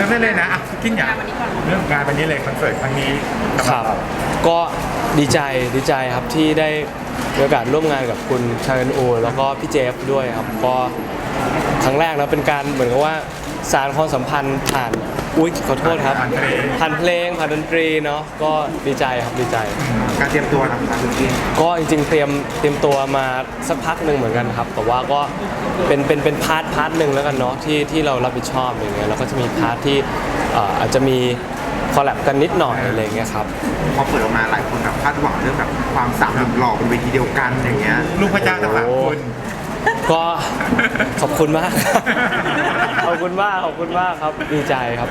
เริ่มได้เลยนะอะกินอย่างเรื่องงานวันนี้เลยคอนเสิร์ตครั้งนี้สำหครับ เา ก็ดีใจดีใจครับที่ได้มีโอกาสร่วมงานกับคุณชาเอนอูแล้วก็พี่เจฟด้วยครับก็ครั้งแรกนะเป็นการเหมือนกับว่าสารความสัมพันธ์ผ่าน อุ้ยขอโทษครับ ผ่านเพลง ผ่านเพลงผ่านดนตรีเนาะก็ดีใจครับดีใจ การเตรียมตัวนะครับคุณกินก็จริงๆเตรียมเตรียมตัวมาสักพักหนึ่งเหมือนกันครับ แต่ว่าก็เป็นเป็นเป็นพาร์ทพาร์ทหนึ่งแล้วกันเนาะที่ที่เรารับผิดชอบอย่างเงี้ยแล้วก็จะมีพาร์ทที่เอ่ออาจจะมีคอลแลบกันนิดหน่อยอะไรอย่างเงี้ยครับ พอเปิดออกมาหลายคนแบบคาดหวังเรื่องแบบความสามหนุ่มหล่อบนเวทีเดียวกันอย่างเงี้ยลูกพระเจ้าทั้งสามคน ก็ขอบคุณมาก ขอบคุณมากขอบคุณมากครับดีใจครับ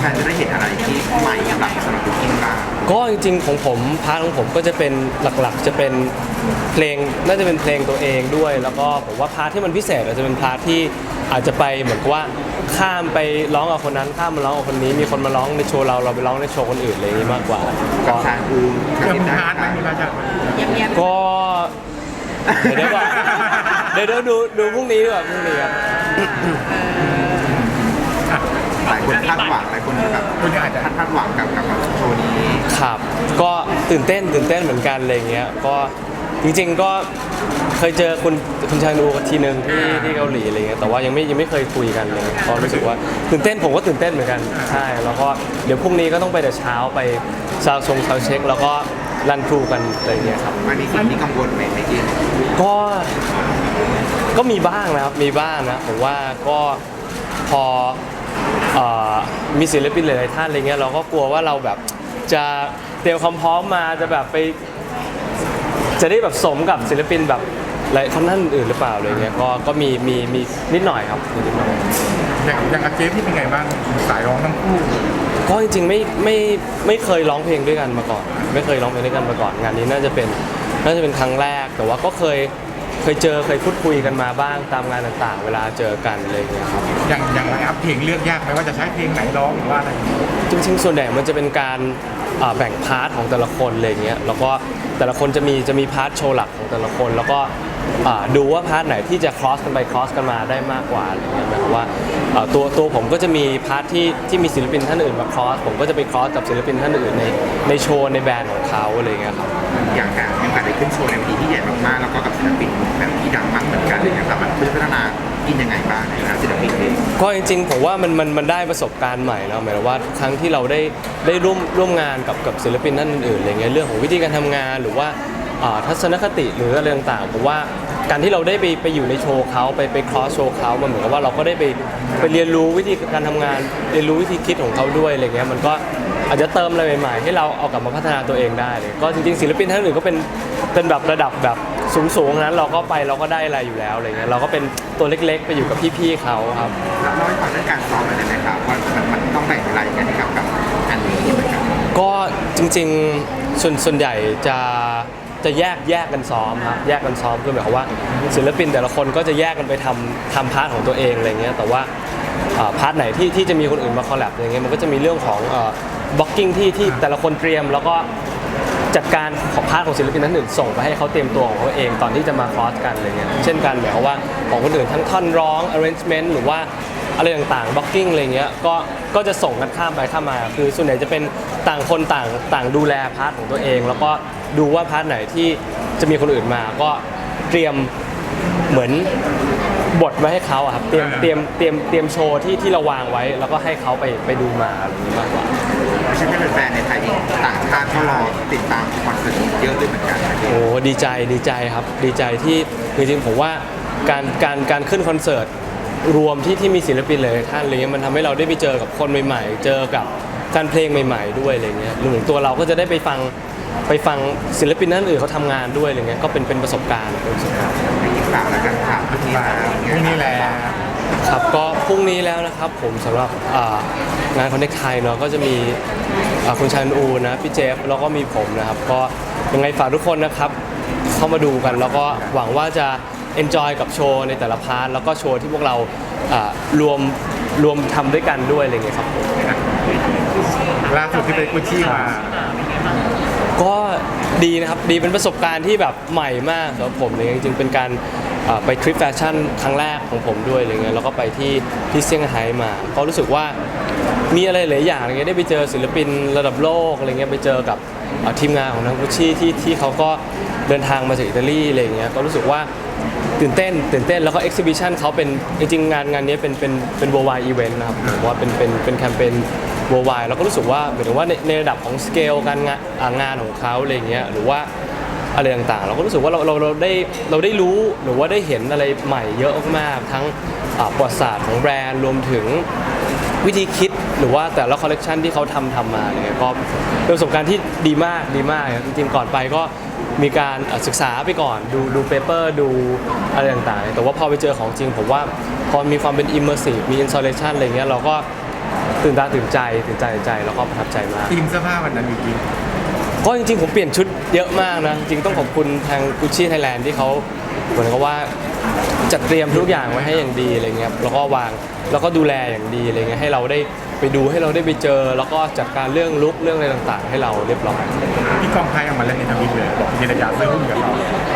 แฟนๆจะได้เห็นอะไรที่ใหม่หลังสำหรับคุณกินบ้างก็จริงๆของผมพาร์ทของผมก็จะเป็นหลักๆ จะเป็นเพลงน่าจะเป็นเพลงตัวเองด้วย แล้วก็ผมว่าพาร์ทที่มันพิเศษอาจจะเป็นพาร์ทที่อาจจะไปเหมือนกับว่าข้ามไปร้องกับคนนั้นข้ามมาร้องกับคนนี้ มีคนมาร้องในโชว์เราเราไปร้องในโชว์คนอื่นอะไรอย่างนี้มากกว่ากัก็บชาอูเริ่มมีพาร์ทไหมมีพาร์ทจะก็เดี๋ยวเดี๋ยวก่อน เดี๋ยวเดี๋ยวดูดูพรุ่งนี้ดีกว่าพรุ่งนี้ครับ หลายคนคาดหวังหลายคนแบบคุณอาจจะคาดหวังกับกับโชว์นี้ ครับ ก็ตื่นเต้นตื่นเต้นเหมือนกันอะไรเงี้ย ก็จริงๆก็เคยเจอคุณคุณชายนูทีหนึ่งที่ที่เกาหลีอะไรเงี้ย แต่ว่ายังไม่ยังไม่เคยคุยกันเลยก็รู้สึกว่าตื่นเต้นผมก็ตื่นเต้นเหมือนกัน ใช่ แล้วก็เดี๋ยวพรุ่งนี้ก็ต้องไปแต่เช้าไปซาวชงซาวเช็ค แล้วก็รันทรูกันอะไรเงี้ยครับ มันมีสิ่งที่กังวลไหมไม่กินก็ ก็มีบ้างนะครับมีบ้างนะผมว่าก็พอเอ่อมีศิลปินหลายๆท่านอะไรเงี้ยเราก็กลัวว่าเราแบบจะเตรียมความพร้อมมาจะแบบไป จะได้แบบสมกับศิลปินแบบหลายคนท่านอื่นหรือเปล่าอะไรเงี้ยก็ก็มีมีมีนิดหน่อยครับมีนิดหน่อย อย่างอย่างอาเจฟที่เป็นไงบ้างสายร้องทั้งคู่ก็จริงๆไม่ไม่ไม่เคยร้องเพลงด้วยกันมาก่อน ไม่เคยร้องเพลงด้วยกันมาก่อนงานนี้น่าจะเป็นน่าจะเป็นครั้งแรกแต่ว่าก็เคย เคยเจอเคยพูดคุยกันมาบ้างตามงานต่างๆ เวลาเจอกันอะไรอย่างเงี้ยครับ อย่างอย่างไรอัพเพลงเลือกยากไหมว่าจะใช้เพลงไหนร้องหรือว่าอะไรจริงๆ ส่วนใหญ่มันจะเป็นการอ่าแบ่งพาร์ทของแต่ละคนอะไรอย่างเงี้ย แล้วก็แต่ละคนจะมีจะมีพาร์ทโชว์หลักของแต่ละคน แล้วก็อ่าดูว่าพาร์ทไหนที่จะ cross กันไป cross กันมาได้มากกว่าอะไรเงี้ยหมายความว่าอ่าตัวตัวผมก็จะมีพาร์ทที่ที่มีศิลปินท่านอื่นมา cross ผมก็จะไป cross กับศิลปินท่านอื่นในในโชว์ในแบรนด์ของเขาอะไรเงี้ยครับ อย่างการมีโอกาสได้ขึ้นโชว์ในเวทีที่ใหญ่มากๆแล้วก็กับศิลปิน แบบที่ดังมากเหมือนกันเลยนะครับมันเพื่อพัฒนากินยังไงบ้างในฐานะศิลปินเองก็จริงๆผมว่ามันมันมันได้ประสบการณ์ใหม่เนาะหมายถึงว่าทุกครั้งที่เราได้ได้ร่วมร่วมงานกับกับศิลปินท่านอื่นๆอะไรเงี้ยเรื่องของวิธีการทำงานหรือว่าอ่าทัศนคติหรืออะไรต่างๆผมว่าการที่เราได้ไปไปอยู่ในโชว์เขาไปไปคลอสโชว์เขามันเหมือนกับว่าเราก็ได้ไปไปเรียนรู้วิธีการทำงาน เรียนรู้วิธีคิดของเขาด้วยอะไรเงี้ยมันก็อาจจะเติมอะไรใหม่ๆให้เราเอากลับมาพัฒนาตัวเองได้เลยก็จริงๆศิลปินท่านอื่นก็เป็นเป็นแบบระดับแบบ สูงๆนั้นเราก็ไปเราก็ได้อะไรอยู่แล้วอะไรเงี้ยเราก็เป็นตัวเล็กๆ ไปอยู่กับพี่ๆเขาครับ แล้วเล่าให้ฟังเรื่องการซ้อมหน่อยได้ไหมครับว่ามันมันต้องแบ่งเวลายังไงให้กับกับอันนี้เหมือนกันก็จริงๆส่วนส่วนใหญ่จะจะแยกแยกกันซ้อมครับแยกกันซ้อมคือหมายความว่า ศิลปินแต่ละคนก็จะแยกกันไปทำทำพาร์ทของตัวเองอะไรเงี้ยแต่ว่าอ่าพาร์ทไหนที่ที่จะมีคนอื่นมาคอลแลบอย่างเงี้ยมันก็จะมีเรื่องของบล็อกกิ้งที่ที่แต่ละคนเตรียม แล้วก็ จัดการของพาร์ทของศิลปินนั้นอื่นส่งไปให้เขาเตรียมตัวของเขาเองตอนที่จะมาคอร์สกันอะไรเงี้ยเช่นกันหมายความว่าของคนอื่นทั้งท่อนร้อง arrangement หรือว่าอะไรต่างๆบล็อกกิ้งอะไรเงี้ยก็ก็จะส่งกันข้ามไปข้ามมา คือส่วนใหญ่จะเป็นต่างคนต่างต่างดูแลพาร์ทของตัวเอง แล้วก็ดูว่าพาร์ทไหนที่จะมีคนอื่นมาก็เตรียมเหมือนบทไว้ให้เขาอะครับเตรียมเตรียมเตรียมเตรียมโชว์ที่ที่เราวางไว้ แล้วก็ให้เขาไปไปดูมาอะไรอย่างนี้มากกว่า ช่แค่แฟนๆในไทยเองต่างชาติก็รอติดตามคอนเสิร์ตนี้เยอะด้วยเหมือนกันนะพี่โอ้ดีใจดีใจครับดีใจที่จริงๆผมว่าการการการขึ้นคอนเสิร์ตรวมที่ที่มีศิลปินหลายๆท่านอะไรเงี้ยมันทำให้เราได้ไปเจอกับคนใหม่ๆ เจอกับแฟนเพลงใหม่ ๆ ด้วยอะไรเงี้ยรวมถึงตัวเราก็จะได้ไปฟังไปฟังศิลปินท่านอื่นเขาทำงานด้วยอะไรเงี้ยก็เป็นเป็นประสบการณ์เป็นประสบการณ์ไม่ยิงฝากแล้วกันครับพรุ่งนี้แล้วพรุ่งนี้แหละ ครับก็พรุ่งนี้แล้วนะครับผมสำหรับอ่างานคอนเน็กไทยเนาะก็จะมีอ่าคุณชันอูนะพี่เจฟแล้วก็มีผมนะครับ ก็ยังไงฝากทุกคนนะครับ เข้ามาดูกันแล้วก็หวังว่าจะ enjoy กับโชว์ในแต่ละพาร์ทแล้วก็โชว์ที่พวกเราอ่ารวมรวมทำด้วยกันด้วยอะไรเงี้ยครับผมล่าสุดที่ไปกุชชี่มาก็ดีนะครับดีเป็นประสบการณ์ที่แบบใหม่มากสำหรับผมเลยจริงๆเป็นการ อ่าไปทริปแฟชั่นครั้งแรกของผมด้วยอะไรเงี้ยแล้วก็ไปที่ที่เซี่ยงไฮ้มา ก็รู้สึกว่ามีอะไรหลายอย่างอะไรเงี้ยได้ไปเจอศิลปินระดับโลกอะไรเงี้ยไปเจอกับอ่อทีมงานของทางกุชชี่ที่ที่เขาก็เดินทางมาจากอิตาลีอะไรเงี้ยก็รู้สึกว่าตื่นเต้นตื่นเต้นแล้วก็เอ็กซิบิชันเขาเป็นจริงๆงานงานนี้เป็นเป็นเป็น worldwide event นะครับผมว่าเป็นเป็นเป็นแคมเปญ worldwide แล้วก็รู้สึกว่าหมายถึงว่าในในระดับของสเกลการงานอ่างานของเขาอะไรเงี้ยหรือว่า อะไรต่างๆ เราก็รู้สึกว่าเราเราเราได้เราได้รู้หรือว่าได้เห็นอะไรใหม่เยอะมากทั้งอ่าประวัติศาสตร์ของแบรนด์รวมถึงวิธีคิดหรือว่าแต่ละคอลเลกชันที่เขาทำทำมาเนี่ยก็เป็นประสบการณ์ที่ดีมากดีมากครับจริงๆก่อนไปก็มีการอะศึกษาไปก่อนดูดูเปเปอร์ดูอะไรต่างๆ แต่ว่าพอไปเจอของจริง ผมว่าพอมีความเป็น immersive มี installation อะไรเงี้ยเราก็ตื่นตาตื่นใจตื่นใจตื่นใจแล้วก็ประทับใจมาก ทีมเสื้อผ้าวันนั้นจริง ก็จริงๆ ผมเปลี่ยนชุดเยอะมากนะ จริงๆต้องขอบคุณทางกุชชี่ไทยแลนด์ที่เขาเหมือนกับว่า จัดเตรียมทุกอย่างไว้ให้อย่างดีอะไรเงี้ยครับแล้วก็วางแล้วก็ดูแลอย่างดีอะไรเงี้ยให้เราได้ไปดูให้เราได้ไปเจอ แล้วก็จัดการเรื่องลุกเรื่องอะไรต่างๆ ให้เราเรียบร้อยๆพี่กองไทยออกมาเล่นในทวิตเลยบอกเจรจาซื้อหุ้นกับเรา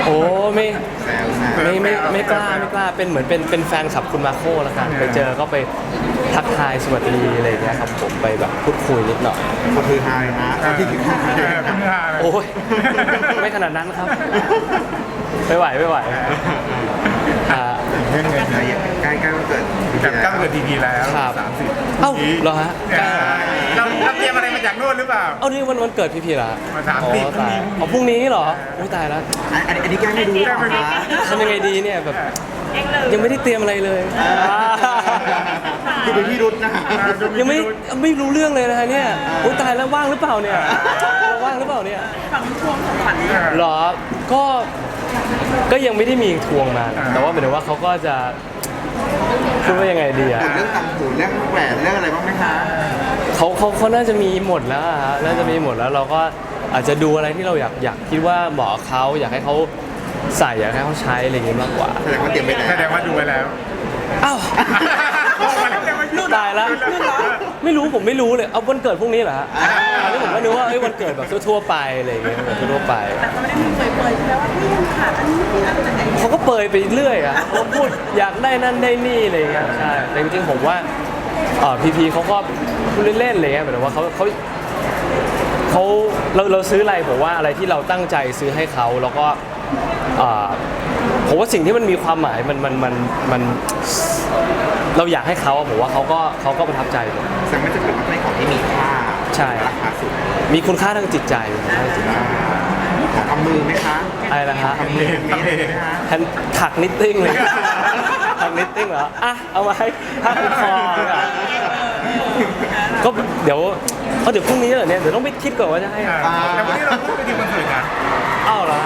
โอ้ไม่แซวนะไม่ไม่ไม่กล้าไม่กล้าเป็นเหมือนเป็นเป็นแฟนคลับคุณมาโคแล้วกันไปเจอก็ไปทักทายสวัสดีอะไรเงี้ยครับผมไปแบบพูดคุยนิดหน่อยก็คือไฮนะตอนที่คิดว่าเออคุณฮาโอ้ยไม่ขนาดนั้นครับไม่ไหวไม่ไหวอ่า เรื่องเงินใกล้ใกล้ๆวันเกิดกับก้าวเกิดทีพีแล้วครับ สามสิบเอ้าเหรอฮะเราเราเตรียมอะไรมาจากโน่นหรือเปล่า เอานี่วันวันเกิดพี่พีละวันสามอ๋อสิบพรุ่งตายนี้อ๋อพรุ่งนี้เหรออุ้ยตายแล้วอันอันนี้แกล้งไม่รู้หรอคะทำยังไงดีเนี่ยแบบยังไม่ได้เตรียมอะไรเลย คือเป็นพี่รุธนะยังไม่ไม่รู้เรื่องเลยนะฮะเนี่ยอุ้ยตายแล้วว่างหรือเปล่าเนี่ยเราว่างหรือเปล่าเนี่ยฝังทวงของขวัญเออเหรอก็ ก็ยังไม่ได้มีทวงมา แต่ว่าหมายถึงว่าเขาก็จะพูดว่ายังไงดีอะ เรื่องต่างหูเรื่องแหวนเรื่องอะไรบ้างไหมคะ เขาเขาเขาน่าจะมีหมดแล้วอะฮะน่าจะมีหมดแล้วเราก็อาจจะดูอะไรที่เราอยากอยากคิดว่าเหมาะกับเขาอยากให้เขาใส่อยากให้เขาใช้อะไรอย่างงี้มากกว่าแสดงว่าเตรียมไปแล้วแสดงว่าดูไว้แล้วอ้าวบอกมาแล้วแต่ว่ายุ่งตายแล้ว ไม่รู้ผมไม่รู้เลย เอาวันเกิดพรุ่งนี้เหรอฮะอันนี้ผมก็นึกว่าเอ้ยวันเกิดแบบทั่วๆไปอะไรอย่างเงี้ยแบบทั่วๆไป แต่เขาไม่ได้มีเปรยๆใช่ไหมว่าพี่ยังขาดอันนี้อันไหนเขาก็เปรยไปเรื่อยอะเขาพูดอยากได้นั่นได้นี่อะไรอย่างเงี้ยใช่แต่จริงๆผมว่าเอ่อพีพีเขาก็พูดเล่นๆอะไรเงี้ยหมายถึงว่าเขาเขาเขาเราเราซื้ออะไรผมว่าอะไรที่เราตั้งใจซื้อให้เขาแล้วก็เอ่อผมว่าสิ่งที่มันมีความหมายมันมันมันมัน เราอยากให้เขาอะผมว่าเขาก็เขาก็ประทับใจผมแสดงว่าจะเป็นให้ของที่มีค่าใช่ราคาสูงมีคุณค่าทางจิตใจมีคุณค่าทางจิตใจขอทำมือไหมคะอะไรนะฮะทำมือทำมือไหมคะแฮนด์ถักนิตติ้งเลยถักนิตติ้งเหรออะเอามาให้ผ้าผูกคอเลยอะก็เดี๋ยวเอาเดี๋ยวพรุ่งนี้เหรอเนี่ยเดี๋ยวต้องไปคิดก่อนว่าจะให้เออแต่วันนี้เราพูดไปทีคอนเสิร์ตนะอ้าวเหรอฮะ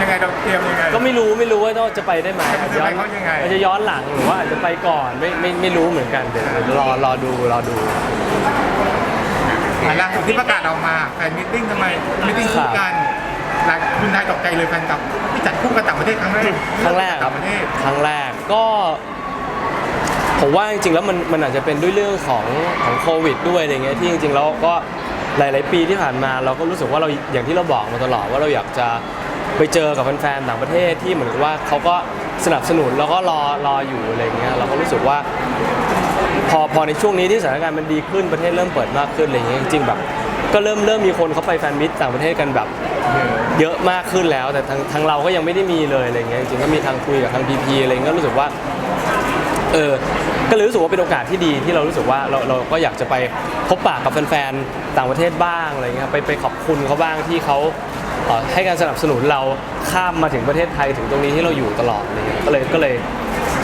ยังไงเราเตรียมยังไง ก็ไม่รู้ไม่รู้ว่าจะไปได้ไหมจะไปเซอร์ไพรส์เขายังไงอาจจะย้อนหลังหรือว่าอาจจะไปก่อนไม่ไม่ไม่รู้เหมือนกันเดี๋ยวเดี๋ยวรอรอดูรอดูอะล่าสุดที่ประกาศออกมาแฟนมิทติ้งทำไมมิทติ้งคู่กันหลายคุณไทยตกใจเลยแฟนกับที่จัดคู่กันต่างประเทศครั้งแรกครั้งแรกครับต่างประเทศ ครั้งแรกก็ ผมว่าจริงๆแล้วมันมันอาจจะเป็นด้วยเรื่องของของโควิด ด้วยอะไรเงี้ยที่จริงๆแล้วก็หลาย ๆ ปีที่ผ่านมา เราก็รู้สึกว่าเราอย่างที่เราบอกมาตลอดว่าเราอยากจะ ไปเจอกับแฟนๆต่างประเทศที่เหมือนกับว่าเขาก็สนับสนุนแล้วก็รอรออยู่อะไรเงี้ยเราก็รู้สึกว่า พอพอในช่วงนี้ที่สถานการณ์มันดีขึ้นประเทศเริ่มเปิดมากขึ้นอะไรเงี้ยจริงๆแบบ ก็เริ่มเริ่มมีคนเขาไปแฟนมิตต่างประเทศกันแบบ เยอะมากขึ้นแล้ว แต่ทางทางเราก็ยังไม่ได้มีเลยอะไรเงี้ยจริงๆก็มีทางคุยกับทางพีพีอะไรเงี้ยก็รู้สึกว่าเออก็เลยรู้สึกว่าเป็นโอกาสที่ดีที่เรารู้สึกว่าเราเราก็อยากจะไปพบปะกับแฟนๆต่างประเทศบ้างอะไรเงี้ยครับไปไปขอบคุณเขาบ้างที่เขา เอ่อให้การสนับสนุนเราข้ามมาถึงประเทศไทยถึงตรงนี้ที่เราอยู่ตลอดอะไรเงี้ยก็เลยก็เลย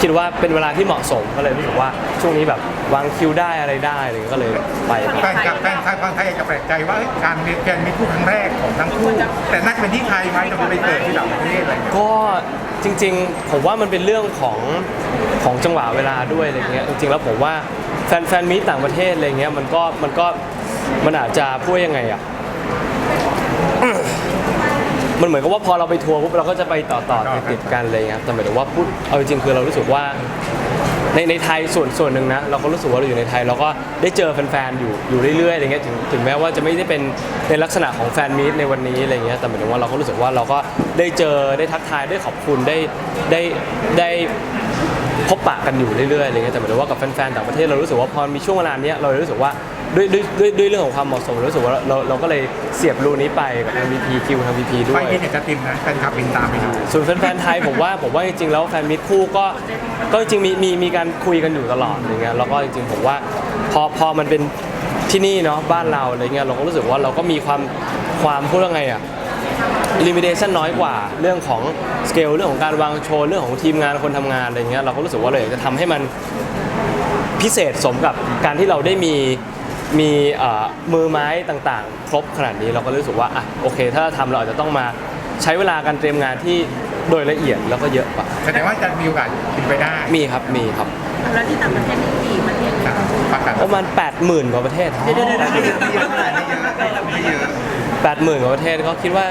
คิดว่าเป็นเวลาที่เหมาะสมก็เลยรู้สึกว่าช่วงนี้แบบวางคิวได้อะไรได้อะไรเงี้ยก็เลยไปครับ แฟนกับแฟนไทยฟังไทยอาจจะแปลกใจว่าเอ้ยการมีแฟนมีคู่ครั้งแรกของทั้งคู่ แต่น่าจะเป็นที่ไทยไหมเราไปเกิดที่ต่างประเทศอะไรอย่างเงี้ยก็จริงๆ ผมว่ามันเป็นเรื่องของของจังหวะเวลาด้วยอะไรเงี้ยจริงๆแล้วผมว่าแฟนแฟนมีตต่างประเทศอะไรเงี้ยมันก็มันก็มันอาจจะพูดยังไงอะ มันเหมือนกับว่าพอเราไปทัวร์ปุ๊บเราก็จะไปต่อต่อติดติดๆกันอะไรเงี้ยแต่หมายถึงว่าพูดเอาจริงๆคือเรารู้สึกว่าในในไทยส่วนส่วนหนึ่งนะเราก็รู้สึกว่าเราอยู่ในไทย เราก็ได้เจอแฟนๆอยู่อยู่เรื่อยๆอะไรเงี้ยถึงถึงแม้ว่าจะไม่ได้เป็นในลักษณะของแฟนมีตในวันนี้อะไรเงี้ยแต่หมายถึงว่าเราก็รู้สึกว่าเราก็ได้เจอได้ทักทายได้ขอบคุณได้ได้ได้พบปะกันอยู่เรื่อยๆอะไรเงี้ยแต่หมายถึงว่ากับแฟนๆต่างประเทศเรารู้สึกว่าพอมีช่วงเวลาเนี้ยเรารู้สึกว่า ด้วยด้วยด้วยด้วยเรื่องของความเหมาะสมเรารู้สึกว่าเราเราก็เลยเสียบรูนี้ไปกับทาง VP คิวทาง VP ด้วไปยที่เนี่ยจะติมนะแฟนคลับบินตามไปดู ส่วนแฟนๆไทยผมว่าผมว่าจริงๆแล้วแฟนมิตรคู่ก็ก็จริงๆมีมีมีการคุยกันอยู่ตลอดอย่างเงี้ยแล้วก็จริงๆผมว่าพอพอมันเป็นที่นี่เนาะบ้านเราอะไรเงี้ยเราก็รู้สึกว่าเราก็มีความความพูดว่าไงอะลิมิเ t ชันน้อยกว่า เรื่องของสเกลเรื่องของการวางโชว์เรื่องของทีมงานคนทำงานอะไรเงี้ยเราก็รู้สึกว่าเราอยากจะทำให้มันพิเศษสมกับการที่เราได้มี มีเอ่อมือไม้ต่างๆ ครบขนาดนี้เราก็รู้สึกว่าอะโอเค ถ้าเราทำเราอาจจะต้องมาใช้เวลาการเตรียมงานที่โดยละเอียดแล้วก็เยอะกว่าแสดงว่าจะมีโอกาสบินไปได้มีครับมีครับแล้วที่ต่างประเทศนี่กี่ประเทศครับประกาศประมาณ 80,000กว่าประเทศเดี๋ยวเดี๋ยวเดี๋ยวไม่เดี๋เยยวอะไม่เยอะเท่าไหร่ไม่เยอะไม่เยอะ80,000กว่าประเทศก็คิดว่า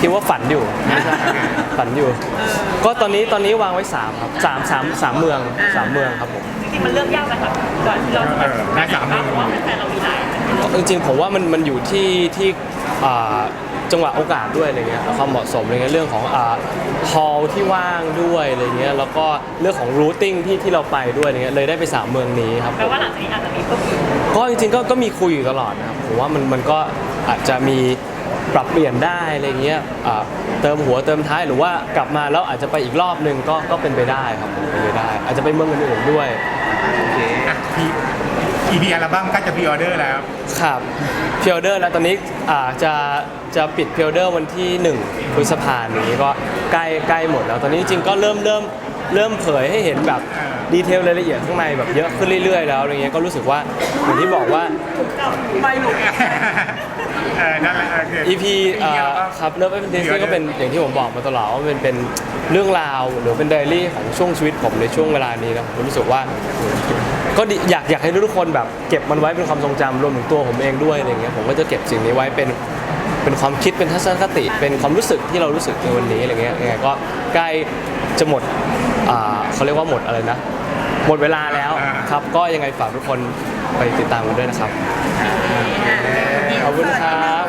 คิดว่าฝันอยู่ ฝันอยู่ ก็ตอนนี้ตอนนี้วางไว้3ครับสามสามสามเมืองสามเมืองครับผมจริงๆมันเลือกยากไหมคะ ก่อนที่เราจะเออได้สามเมืองเพราะว่าแฟนๆเรามีหลายจริงๆผมว่ามันมันอยู่ที่ที่อ่าจังหวะโอกาสด้วยอะไรเงี้ยแล้วความเหมาะสมอะไรเงี้ยเรื่องของอ่าฮอลที่ว่างด้วยอะไรเงี้ยแล้วก็เรื่องของรูทติ้งที่ที่เราไปด้วยอะไรเงี้ยเลยได้ไปสามเมืองนี้ครับแปลว่าหลังจากนี้อาจจะมีเพิ่มอีกก็จริงๆก็ก็มีคุยอยู่ตลอดนะครับผมว่ามันมันก็อาจจะมีปรับเปลี่ยนได้อะไรเงี้ยอ่าเติมหัวเติมท้ายหรือว่ากลับมาแล้วอาจจะไปอีกรอบหนึ่งก็ก็เป็นไปได้ครับผมเป็นไปได้ อาจจะไปเมืองอื่นๆด้วย โอเคอะพีอีพีอัลบั้มก็จะพรีออเดอร์แล้ว ครับพิออเดอร์แล้วตอนนี้อ่าจะจะปิดพิออเดอร์วันที่ 1 พฤษภานี้ก็ใกล้ใกล้หมดแล้วตอนนี้จริงๆก็เริ่มเริ่มเริ่มเผยให้เห็นแบบ ดีเทลรายละเอียดข้างในแบบเยอะขึ้นเรื่อยๆ แล้วอะไรเงี้ยก็รู้สึกว่าอย่างที่บอกว่าไปหนูเออนั่นแหละเออคือ EP เอ่อครับเลิฟเอฟเดซี่ก็เป็นอย่างที่ผมบอกมาตลอดว่ามันเป็นเรื่องราวหรือเป็นไดอารี่ของช่วงชีวิตผมในช่วงเวลานี้นะผมรู้สึกว่า ก็ดีอยากอยากให้ทุกคนแบบเก็บมันไว้เป็นความทรงจำรวมถึงตัวผมเองด้วยอะไรเงี้ยผมก็จะเก็บสิ่งนี้ไว้เป็นเป็นความคิดเป็นทัศนคติ เป็นความรู้สึกที่เรารู้สึกในวันนี้อะไรเงี้ยยังไงก็ใกล้จะหมด อ่าเขาเรียกว่าหมดอะไรนะ หมดเวลาแล้วครับ ก็ยังไงฝากทุกคนไปติดตามกันด้วยนะครับ ขอบคุณครับ